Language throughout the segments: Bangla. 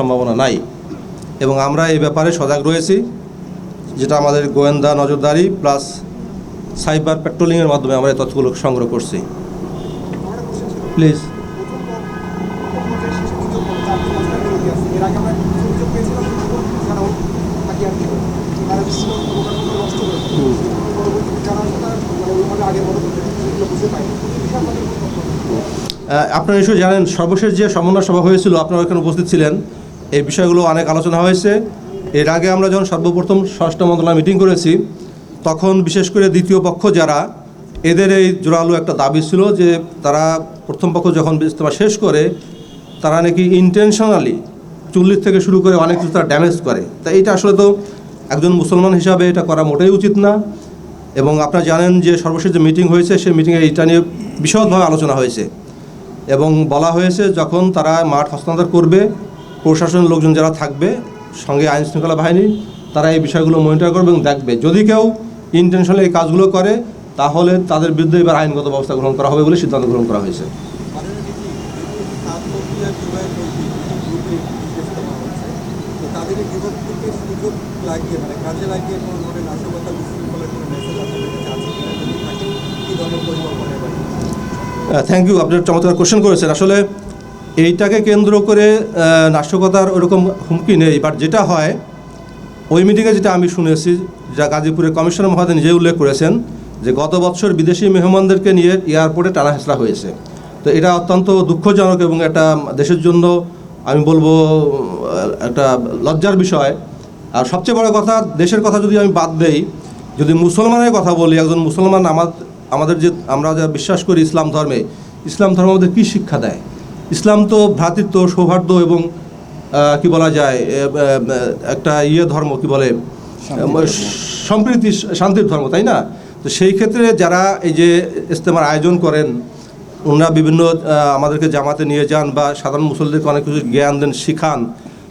সম্ভাবনা নাই। এবং আমরা এই ব্যাপারে সজাগ রয়েছি যেটা আমাদের গোয়েন্দা নজরদারি প্লাস সাইবার পেট্রোলিংয়ের মাধ্যমে আমরা এই তথ্যগুলো সংগ্রহ করছি। প্লিজ আপনারা নিশ্চয়ই জানেন সর্বশেষ যে সমন্বয় সভা হয়েছিল আপনারা এখানে উপস্থিত ছিলেন। এই বিষয়গুলো অনেক আলোচনা হয়েছে। এর আগে আমরা যখন সর্বপ্রথম ষষ্ঠ মন্ত্রণালয় মিটিং করেছি, তখন বিশেষ করে দ্বিতীয় পক্ষ যারা, এদের এই জোরালো একটা দাবি ছিল যে তারা প্রথম পক্ষ যখন ইজতেমা শেষ করে, তারা নাকি ইন্টেনশনালি চল্লিশ থেকে শুরু করে অনেক কিছু তারা ড্যামেজ করে। তা এটা আসলে তো একজন মুসলমান হিসাবে এটা করা মোটেই উচিত না। এবং আপনারা জানেন যে সর্বশেষ যে মিটিং হয়েছে, সেই মিটিংয়ে এইটা নিয়ে বিশদভাবে আলোচনা হয়েছে। এবং বলা হয়েছে যখন তারা মাঠ হস্তান্তর করবে প্রশাসনের লোকজন যারা থাকবে সঙ্গে আইন শৃঙ্খলা বাহিনী তারা এই বিষয়গুলো মনিটর করবে এবং দেখবে। যদি কেউ ইন্টেনশনালি এই কাজগুলো করে তাহলে তাদের বিরুদ্ধে এবার আইনগত ব্যবস্থা গ্রহণ করা হবে বলে সিদ্ধান্ত গ্রহণ করা হয়েছে। থ্যাংক ইউ আপনি চমৎকার কোশ্চেন করেছেন। আসলে এইটাকে কেন্দ্র করে নাশকতার ওরকম হুমকি নেই বাট যেটা হয়, ওই মিটিংয়ে যেটা আমি শুনেছি, যা গাজীপুরের কমিশনার মহোদয় নিজেই উল্লেখ করেছেন, যে গত বছর বিদেশি মেহমানদেরকে নিয়ে এয়ারপোর্টে টানা হেঁচড়া হয়েছে। তো এটা অত্যন্ত দুঃখজনক এবং একটা দেশের জন্য, আমি বলব, একটা লজ্জার বিষয়। আর সবচেয়ে বড় কথা, দেশের কথা যদি আমি বাদ দেই, যদি মুসলমানের কথা বলি, একজন মুসলমান আমাদের যে, আমরা যা বিশ্বাস করি ইসলাম ধর্মে, ইসলাম ধর্ম আমাদের কী শিক্ষা দেয়? ইসলাম তো ভ্রাতৃত্ব সৌহার্দ্য এবং কি বলা যায় একটা ইয়ে ধর্ম কি বলে সম্প্রীতি শান্তির ধর্ম তাই না? তো সেই ক্ষেত্রে যারা এই যে ইস্তেমার আয়োজন করেন ওনারা বিভিন্ন আমাদেরকে জামাতে নিয়ে যান বা সাধারণ মুসলদেরকে অনেক কিছু জ্ঞান দেন শিখান।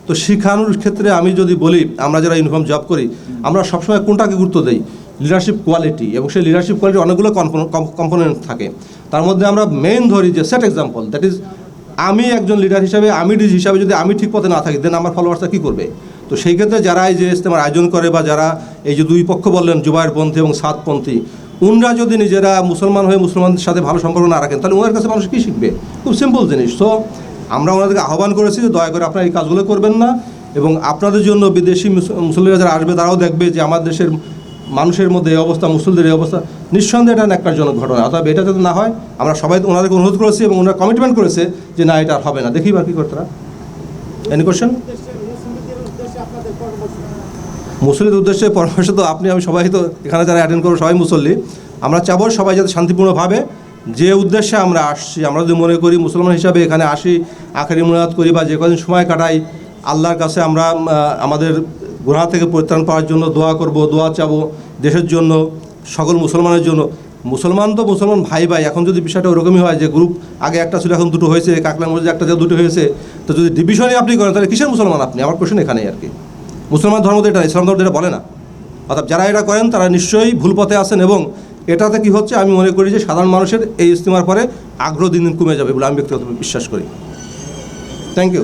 তো শিখানোর ক্ষেত্রে আমি যদি বলি আমরা যারা ইউনিফর্ম জব করি আমরা সবসময় কোনটাকে গুরুত্ব দিই? লিডারশিপ কোয়ালিটি এবং সেই লিডারশিপ কোয়ালিটি অনেকগুলো কম্পোনেন্ট থাকে। তার মধ্যে আমরা মেইন ধরি যে সেট এক্সাম্পল দ্যাট ইজ আমি একজন লিডার হিসাবে, আমি ডিজ হিসাবে যদি আমি ঠিক পথে না থাকি দেন আমার ফলোয়ার্সরা কী করবে? তো সেই ক্ষেত্রে যারা এই যে ইস্তেমার আয়োজন করে বা যারা এই যে দুই পক্ষ বললেন, জুবাইর পন্থী এবং সাতপন্থী উনরা যদি নিজেরা মুসলমান হয়ে মুসলমানদের সাথে ভালো সম্পর্ক না রাখেন, তাহলে ওনার কাছে মানুষ কী শিখবে? খুব সিম্পল জিনিস। তো আমরা ওনাদেরকে আহ্বান করেছি যে দয়া করে আপনারা এই কাজগুলো করবেন না এবং আপনাদের জন্য বিদেশি মুস- মুসলিমরা যারা আসবে, তারাও দেখবে যে আমার দেশের মানুষের মধ্যে এই অবস্থা, মুসলিমদের এই অবস্থা, নিঃসন্দেহে এটা ন্যাক্কারজনক ঘটনা। অর্থাৎ এটা যাতে না হয়, আমরা সবাই ওনাদেরকে অনুরোধ করেছি এবং ওনারা কমিটমেন্ট করেছে যে না, এটা হবে না। দেখি বা কী করতে এনি কোয়েশ্চেন মুসল্লিদের উদ্দেশ্যে পরামর্শ তো আপনি, আমি সবাই তো এখানে যারা অ্যাটেন্ড করব সবাই মুসল্লি। আমরা চাবো সবাই যাতে শান্তিপূর্ণভাবে যে উদ্দেশ্যে আমরা আসছি, আমরা যদি মনে করি মুসলমান হিসাবে এখানে আসি, আখেরি মুনাদ করি বা যে কদিন সময় কাটাই, আল্লাহর কাছে আমরা আমাদের গুনাহ থেকে পরিত্রাণ পাওয়ার জন্য দোয়া করব, দোয়া চাবো দেশের জন্য, সকল মুসলমানের জন্য। মুসলমান তো মুসলমান ভাই ভাই, এখন যদি বিষয়টা ওরকমই হয় যে গ্রুপ আগে একটা ছিল, এখন দুটো হয়েছে, কাকলা মসজিদ একটা দুটো হয়েছে, তো যদি ডিভিশনই আপনি করেন, তাহলে কিসের মুসলমান আপনি? আমার কোশ্চেন এখানেই আর কি। মুসলমান ধর্ম তো এটা ইসলাম ধর্ম এটা বলে না। অর্থাৎ যারা এটা করেন, তারা নিশ্চয়ই ভুল পথে আছেন এবং এটাতে কি হচ্ছে, আমি মনে করি যে সাধারণ মানুষের এই ইস্তেমার পরে আগ্রহ দিন দিন কমে যাবে বলে আমি ব্যক্তিগত বিশ্বাস করি। Thank you